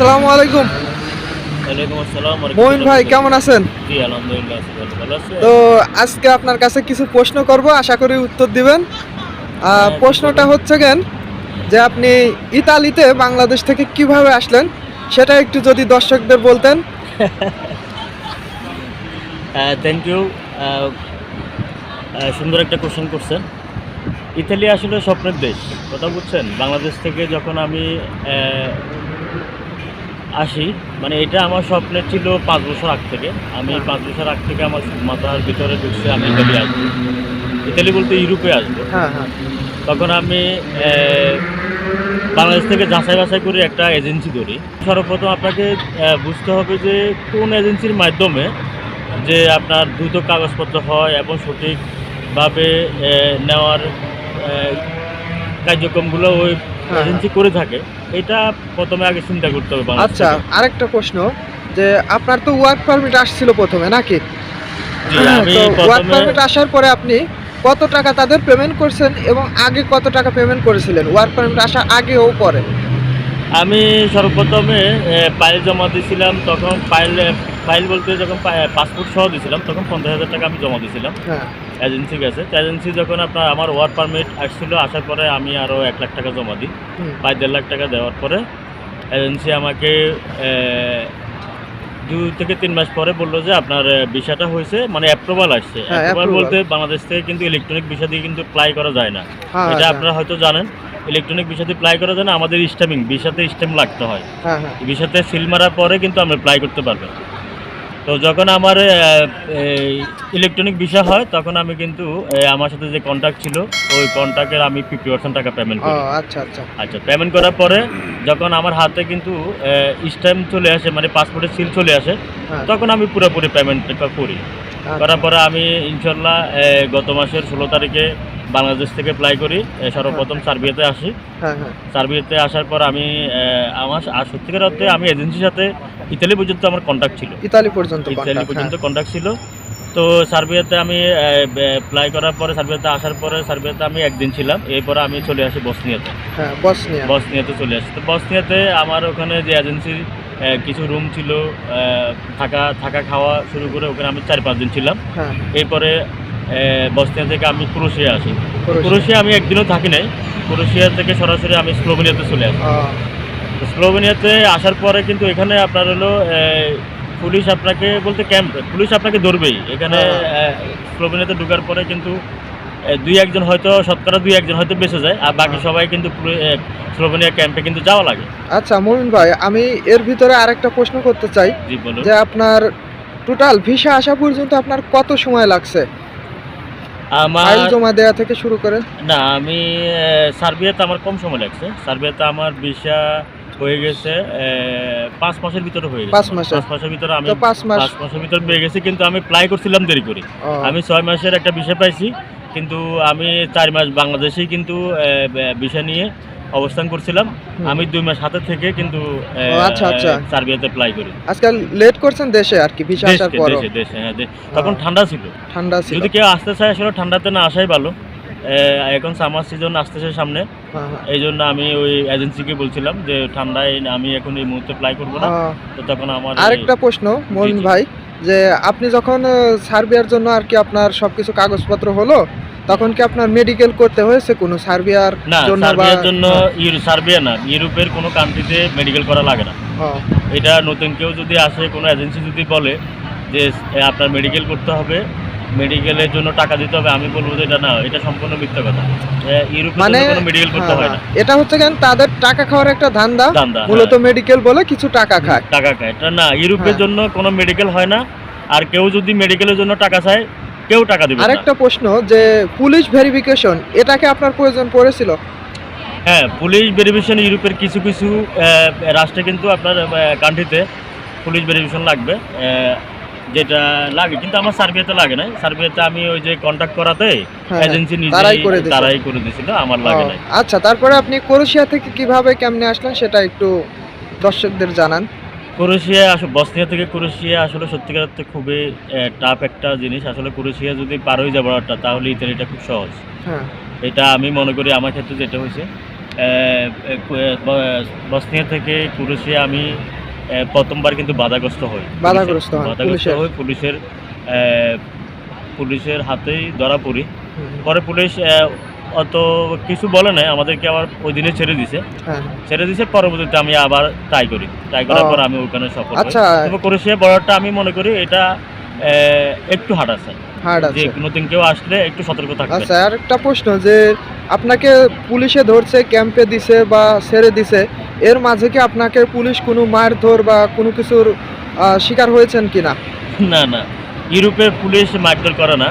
আসসালামু আলাইকুম। মহিন ভাই কেমন আছেন? তো আজকে আপনার কাছে কিছু প্রশ্ন করব আশা করি উত্তর দিবেন। হ্যাঁ, প্রশ্নটা হচ্ছে কেন যে আপনি ইতালিতে বাংলাদেশ থেকে কীভাবে আসলেন সেটা একটু যদি দর্শকদের বলতেন। থ্যাংক ইউ সুন্দর একটা কোশ্চেন করছেন। ইতালি আসলে স্বপ্নের দেশ কথা বুঝছেন? বাংলাদেশ থেকে যখন আমি আসি। মানে এটা আমার স্বপ্নের ছিল পাঁচ বছর আগ থেকে। আমি হ্যাঁ। পাঁচ বছর আগ থেকে আমার মাথার ভিতরে ঢুকছে আমি ইতালি আসব। ইতালি বলতে ইউরোপে আসব। হ্যাঁ হ্যাঁ। তখন আমি বাংলাদেশ থেকে যাচাই বাছাই করে একটা এজেন্সি ধরি। সর্বপ্রথম আপনাকে বুঝতে হবে যে কোন এজেন্সির মাধ্যমে যে আপনার দ্রুত কাগজপত্র হয় এবং সঠিকভাবে নেওয়ার কার্যক্রমগুলো ওই। এজেন্সি করে থাকে এটা প্রথমে আগে চিন্তা করতে হবে আচ্ছা। আরেকটা প্রশ্ন যে আপনার তো ওয়ার্ক পারমিট আসছিল প্রথমে নাকি? তো ওয়ার্ক প্রথমে পারমিট আসার পরে আপনি কত টাকা তাদের পেমেন্ট করছেন এবং আগে কত টাকা পেমেন্ট করেছিলেন? ওয়ার্ক পারমিট আসার আগে ও পরে। আমি সর্বপ্রথমে ফাইল জমা দিয়েছিলাম তখন ফাইল ফাইল বলতে যখন পাসপোর্ট সহ দিয়েছিলাম তখন পঞ্চাশ হাজার টাকা আমি জমা দিয়েছিলাম হ্যাঁ। এজেন্সি গেছে। এজেন্সি যখন আপনার আমার ওয়ার্ক পারমিট আসছিল আসার পরে আমি আরও এক লাখ টাকা জমা দিই। প্রায় দেড় লাখ টাকা দেওয়ার পরে এজেন্সি আমাকে দুই থেকে তিন মাস পরে বলল যে আপনার ভিসাটা হয়েছে মানে অ্যাপ্রুভাল আসছে। অ্যাপ্রুভাল বলতে বাংলাদেশ থেকে কিন্তু ইলেকট্রনিক ভিসা দিয়ে কিন্তু অ্যাপ্লাই করা যায় না। হ্যাঁ এটা হ্যাঁ, আপনারা হয়তো জানেন। ইলেকট্রনিক ভিসাতে করা যায় না আমাদের স্টেমিং ভিসাতে স্টেম লাগতে হয়। হ্যাঁ ভিসাতে সিল মারার পরে কিন্তু আমরা অ্যাপ্লাই করতে পারবেন। তো যখন আমার ইলেকট্রনিক ভিসা হয় তখন আমি কিন্তু আমার সাথে যে কন্ট্যাক্ট ছিল ওই কন্ট্যাক্টের আমি ফিফটি পার্সেন্ট টাকা পেমেন্ট করি। আচ্ছা আচ্ছা। আচ্ছা পেমেন্ট করার পরে যখন আমার হাতে কিন্তু স্ট্যাম্প চলে আসে মানে পাসপোর্টের সিল চলে আসে হ্যাঁ। তখন আমি পুরোপুরি পেমেন্টটা করি। আচ্ছা। করার পরে আমি ইনশাল্লাহ গত মাসের ষোলো তারিখে বাংলাদেশ থেকে অ্যাপ্লাই করি সর্বপ্রথম সার্বিয়াতে আসি। হ্যাঁ হ্যাঁ। সার্বিয়াতে আসার পর আমি আমার সত্যিকার অর্থে আমি এজেন্সির সাথে ইতালি পর্যন্ত আমার কন্ট্যাক্ট ছিল। ইতালি পর্যন্ত ইতালি পর্যন্ত। কন্ট্যাক্ট ছিল। তো সার্বিয়াতে আমি অ্যাপ্লাই করার পরে সার্বিয়াতে আসার পরে সার্বিয়াতে আমি একদিন ছিলাম। এরপরে আমি চলে আসি বসনিয়াতে। হ্যাঁ বসনিয়াতে চলে আসি। তো বসনিয়াতে আমার ওখানে যে এজেন্সির কিছু রুম ছিল থাকা থাকা খাওয়া শুরু করে ওখানে আমি চার পাঁচ দিন ছিলাম। হ্যাঁ। এরপরে বসনিয়া থেকে আমি ক্রোশিয়া আসি। ক্রোশিয়া। আমি একদিনও থাকি নাই। ক্রোশিয়া থেকে সরাসরি আমি স্লোভেনিয়াতে চলে আসি। স্লোভেনিয়াতে আসার পরে কিন্তু এখানে আপনার হলো পুলিশ আপনাকে বলতে ক্যাম্প পুলিশ আপনাকে ধরবেই। এখানে এ, স্লোভেনিয়াতে ঢোকার পরে কিন্তু দুই একজন হয়তো শতকরা দুই একজন হয়তো বেঁচে যায় আর বাকি হ্যাঁ। সবাই কিন্তু স্লোভেনিয়া ক্যাম্পে কিন্তু যাওয়া লাগে। আচ্ছা মুমিন ভাই আমি এর ভিতরে আরেকটা প্রশ্ন করতে চাই। যে আপনার টোটাল ভিসা আসা পর্যন্ত আপনার কত সময় লাগছে? আমার জমা দেওয়া থেকে শুরু করে। না আমি সার্বিয়াতে আমার কম সময় লাগছে। সার্বিয়াতে আমার ভিসা হয়ে গেছে পাঁচ মাসের ভিতরে হয়ে গেছে। পাঁচ মাসের? ভিতরে আমি পাঁচ মাসের ভিতরে পেয়ে গেছি কিন্তু আমি প্লাই করছিলাম দেরি করে। আমি ছয় মাসের একটা বিষয় পাইছি কিন্তু আমি চার মাস বাংলাদেশেই কিন্তু বিষয় নিয়ে অবস্থান করছিলাম। আমি দুই মাস হাতে থেকে কিন্তু আচ্ছা, আচ্ছা। সার্বিয়াতে অ্যাপ্লাই করি। আজকাল লেট করছেন দেশে আর কি ভিসা আসার পর দেশে দেশে হ্যাঁ তখন ঠান্ডা ছিল। ঠান্ডা ছিল। যদি কেউ আসতে চায় আসলে ঠান্ডাতে না আসাই ভালো। এখন সামার সিজন আসতেছে সামনে। হ্যাঁ, হ্যাঁ। এই জন্য আমি ওই এজেন্সিকে বলছিলাম যে ঠান্ডায় আমি এখন এই মুহূর্তে অ্যাপ্লাই করব না। তো তখন আমার আরেকটা প্রশ্ন মমিন জি। ভাই যে আপনি যখন সার্বিয়ার জন্য আর কি আপনার সবকিছু কাগজপত্র হলো তখন কি আপনার মেডিকেল করতে হয়েছে কোনো সার্বিয়ার জন্য বা সার্বিয়ার জন্য ইউরো- সার্বিয়া না ইউরোপের কোনো কান্ট্রিতে মেডিকেল করা লাগে না। এটা নতুন কেউ যদি আসে কোনো এজেন্সি যদি বলে যে আপনার মেডিকেল করতে হবে মেডিকেলের জন্য টাকা দিতে হবে আমি বলব যে এটা না এটা সম্পূর্ণ মিথ্যা কথা। মানে কোনো মেডিকেল করতে হয় না। হ্যাঁ, এটা হচ্ছে কেন তাদের টাকা খাওয়ার একটা ধান্দা দান্দা মূলত মেডিকেল বলে কিছু টাকা খায়। টাকা খায়। এটা না ইউরোপের হ্যাঁ। জন্য কোনো মেডিকেল হয় না আর কেউ যদি মেডিকেলের জন্য টাকা চায় কেউ টাকা দিবে না। আরেকটা প্রশ্ন যে পুলিশ ভেরিফিকেশন এটাকে আপনার প্রয়োজন পড়েছিল? হ্যাঁ পুলিশ ভেরিফিকেশন ইউরোপের কিছু কিছু রাষ্ট্রে কিন্তু আপনার কান্ট্রিতে পুলিশ ভেরিফিকেশন লাগবে। যেটা লাগে কিন্তু আমার সার্বিয়াতে লাগে না সার্বিয়াতে আমি ওই যে কন্ট্যাক্ট করাতে হ্যাঁ, এজেন্সি তারাই নিজেই তারাই করে দিয়েছিল। আমার লাগে নাই। আচ্ছা তারপরে আপনি ক্রোয়েশিয়া থেকে কীভাবে কেমনে আসলেন সেটা একটু দর্শকদের জানান। ক্রোয়েশিয়া আসলে বসনিয়া থেকে ক্রোয়েশিয়া আসলে সত্যিকার অর্থে খুবই টাফ একটা জিনিস। আসলে ক্রোয়েশিয়া যদি পার হয়ে যাব একটা তাহলে ইতালিটা খুব সহজ। হ্যাঁ। এটা আমি মনে করি আমার ক্ষেত্রে যেটা হয়েছে। বসনিয়া থেকে কুরুশে আমি প্রথমবার কিন্তু বাধাগ্রস্ত হই বাধাগ্রস্ত বাধাগ্রস্ত? হই পুলিশের পুলিশের হাতেই ধরা পড়ি। পরে পুলিশ অত কিছু বলে নাই আমাদেরকে আবার ওই দিনে ছেড়ে দিছে। হ্যাঁ ছেড়ে দিছে পরবর্তীতে আমি আবার ট্রাই করি। ট্রাই করার পর আমি ওখানে সফল। আচ্ছা। তবে ক্রোয়েশিয়া বর্ডারটা আমি মনে করি এটা আহ, একটু হার্ড আছে। হার্ড যে আছে। নতুন কেউ আসলে একটু সতর্ক থাকবে। আচ্ছা আর একটা প্রশ্ন যে আপনাকে পুলিশে ধরছে ক্যাম্পে দিছে বা ছেড়ে দিছে এর মাঝে কি আপনাকে পুলিশ কোনো মারধর বা কোনো কিছুর শিকার হয়েছেন কিনা? না না। না ইউরোপের পুলিশ মারধর করে না।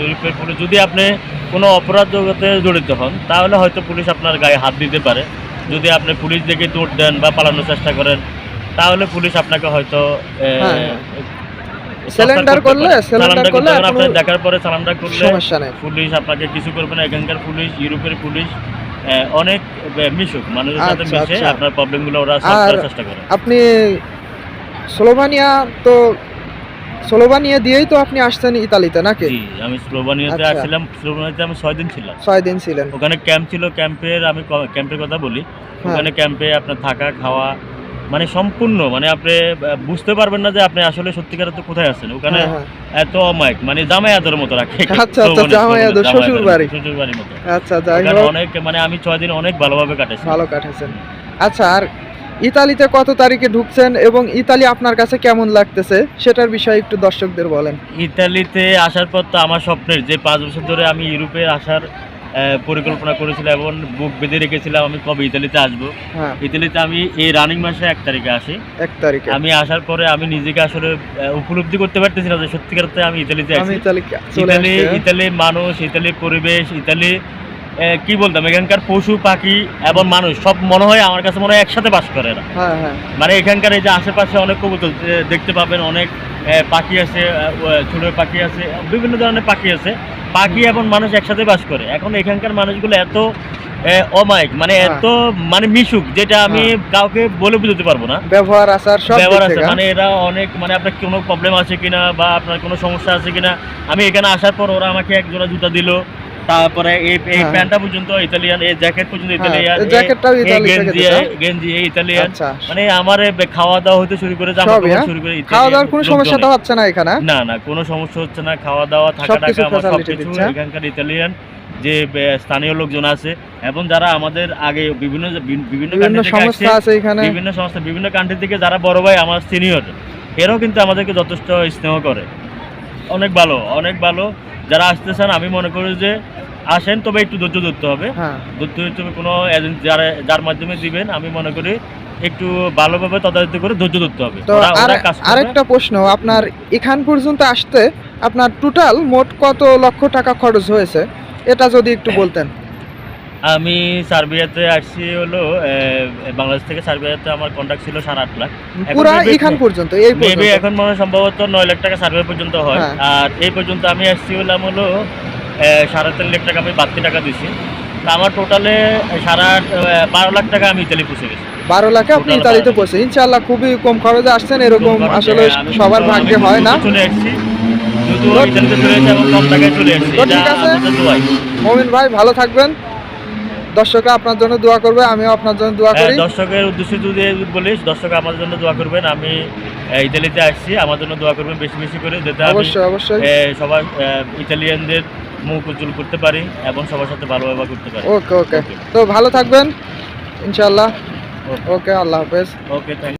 ইউরোপের পুলিশ যদি আপনি কোনো অপরাধ জগতে জড়িত হন তাহলে হয়তো পুলিশ আপনার গায়ে হাত দিতে পারে। যদি আপনি পুলিশ দেখে দৌড় দেন বা পালানোর চেষ্টা করেন তাহলে পুলিশ আপনাকে হয়তো করতে করলে- করলে কোনো দেখার পরে সালান্ডার করলে সমস্যা নেই। পুলিশ আপনাকে কিছু করবে না। এখানকার পুলিশ ইউরোপের পুলিশ অনেক মিশুক মানুষের সাথে আচ্ছা, মিশে আচ্ছা। আপনার প্রবলেমগুলো ওরা সলভ করার চেষ্টা করে। আপনি স্লোভানিয়া তো স্লোভানিয়া দিয়েই তো আপনি আসছেন ইতালিতে নাকি? জি আমি স্লোভানিয়াতে আচ্ছা। আসছিলাম। স্লোভানিয়াতে আমি ছয় দিন ছিলাম। ছয় দিন ছিলেন। ওখানে ক্যাম্প ছিল ক্যাম্পের আমি ক্যাম্পের কথা বলি। হ্যাঁ। ওখানে ক্যাম্পে আপনার থাকা খাওয়া মানে সম্পূর্ণ মানে আপনি বুঝতে পারবেন না যে আপনি আসলে সত্যিকার তো কোথায় আছেন। ওখানে হ্যাঁ, হ্যাঁ। এত অমায়িক মানে জামাই আদর মতো রাখে। আচ্ছা, আচ্ছা, জামাই আদর, শ্বশুর বাড়ি। শ্বশুর বাড়ির মতো। আচ্ছা যাই হোক। অনেক মানে আমি ছয় দিন অনেক ভালোভাবে কাটাইছি। ভালো কাটাছেন আচ্ছা আর ইতালিতে কত তারিখে ঢুকছেন এবং ইতালি আপনার কাছে কেমন লাগতেছে? সেটার বিষয়ে একটু দর্শকদের বলেন। ইতালিতে আসার পর তো আমার স্বপ্নের যে পাঁচ বছর ধরে আমি ইউরোপে আসার পরিকল্পনা করেছিলাম এবং বুক বেঁধে রেখেছিলাম আমি কবে ইতালিতে আসব? হ্যাঁ। ইতালিতে আমি এই রানিং মাসে এক তারিখে আসি। এক তারিখে। আমি আসার পরে আমি নিজেকে আসলে উপলব্ধি করতে পারতেছি না যে সত্যিকার অর্থে আমি ইতালিতে আছি। ইতালি চলে ইতালি মানুষ ইতালির পরিবেশ ইতালি কি বলতাম এখানকার পশু পাখি এবং মানুষ সব মনে হয় আমার কাছে মনে হয় একসাথে বাস করে এরা। হ্যাঁ হ্যাঁ। মানে এখানকার এই যে আশেপাশে অনেক কবুতর দেখতে পাবেন অনেক পাখি আছে ছোট পাখি আছে বিভিন্ন ধরনের পাখি আছে। পাখি এবং মানুষ একসাথে বাস করে। এখন এখানকার মানুষগুলো এত অমায়িক মানে হ্যাঁ। এত মানে মিশুক যেটা আমি কাউকে বলে বুঝতে পারব না। ব্যবহার আসার সব ব্যবহার আছে মানে এরা অনেক মানে আপনার কোনো প্রবলেম আছে কিনা বা আপনার কোনো সমস্যা আছে কিনা আমি এখানে আসার পর ওরা আমাকে এক জোড়া জুতা দিল। তারপরে এই এই হ্যাঁ। প্যান্টটা পর্যন্ত ইতালিয়ান এই জ্যাকেট পর্যন্ত হ্যাঁ, ইতালিয়ান এই জ্যাকেটটাও এই ইতালি গেঞ্জি এই ইতালিয়ান। আচ্ছা। মানে আমার খাওয়া দাওয়া হতে শুরু করে জামা কাপড় হ্যাঁ? শুরু করে খাওয়া দাওয়ার কোনো সমস্যা তো হচ্ছে না এখানে হ্যাঁ? না না কোনো সমস্যা হচ্ছে না খাওয়া দাওয়া থাকা টাকা আমার facility সবকিছু এখানকার ইতালিয়ান যে স্থানীয় লোকজন আছে এবং যারা আমাদের আগে বিভিন্ন বিভিন্ন সংস্থা আছে এখানে। বিভিন্ন সংস্থা বিভিন্ন কান্ট্রি থেকে যারা বড় ভাই আমার সিনিয়র এরাও কিন্তু আমাদেরকে যথেষ্ট স্নেহ করে। অনেক ভালো অনেক ভালো। যারা আসতেছেন আমি মনে করি যে আসেন তবে একটু ধৈর্য ধরতে হবে। হ্যাঁ। ধৈর্য ধরতে হবে কোনো এজেন্সি যারা যার মাধ্যমে দিবেন আমি মনে করি একটু ভালোভাবে তদারকি করে ধৈর্য ধরতে হবে। আরেকটা প্রশ্ন আপনার এখান পর্যন্ত আসতে আপনার টোটাল মোট কত লক্ষ টাকা খরচ হয়েছে? এটা যদি একটু বলতেন। আমি সার্বিয়াতে আসছি হলো বাংলাদেশ থেকে সার্বিয়াতে আমার কন্ট্যাক্ট ছিল সাড়ে আট লাখ। পুরা এখান পর্যন্ত এই মেবি এখন মনে সম্ভবত নয় লাখ টাকা সার্ভে পর্যন্ত হয়। হ্যাঁ। আর এই পর্যন্ত আমি আসছি হলাম হলো সাড়ে তিন লাখ টাকা আমি বাড়তি টাকা দিছি। তা আমার টোটালে সাড়ে আট বারো লাখ টাকা আমি ইতালি পৌঁছে গেছি। বারো লাখে আপনি ইতালিতে বারো। পড়ছে ইনশাআল্লাহ খুবই কম খরচে আসছেন এরকম আসলে সবার কিন্তু- ভাগ্যে হয় না। চলে আসছি। তো- ঠিক আছে। মমিন ভাই ভালো থাকবেন। দর্শকরা আপনার জন্য দোয়া করবে আমিও আপনার জন্য দোয়া হ্যাঁ, করি। দর্শকের উদ্দেশ্যে যদি বলিস দর্শক আমার জন্য দোয়া করবেন আমি ইতালিতে আসছি আমার জন্য দোয়া করবেন বেশি বেশি করে যাতে অবশ্যই অবশ্যই। সবার ইতালিয়ানদের মুখ উজ্জ্বল করতে পারি এবং সবার সাথে ভালো ব্যবহার করতে পারি। ওকে ওকে। তো ভালো থাকবেন ইনশাআল্লাহ। ওকে আল্লাহ হাফেজ। Okay thank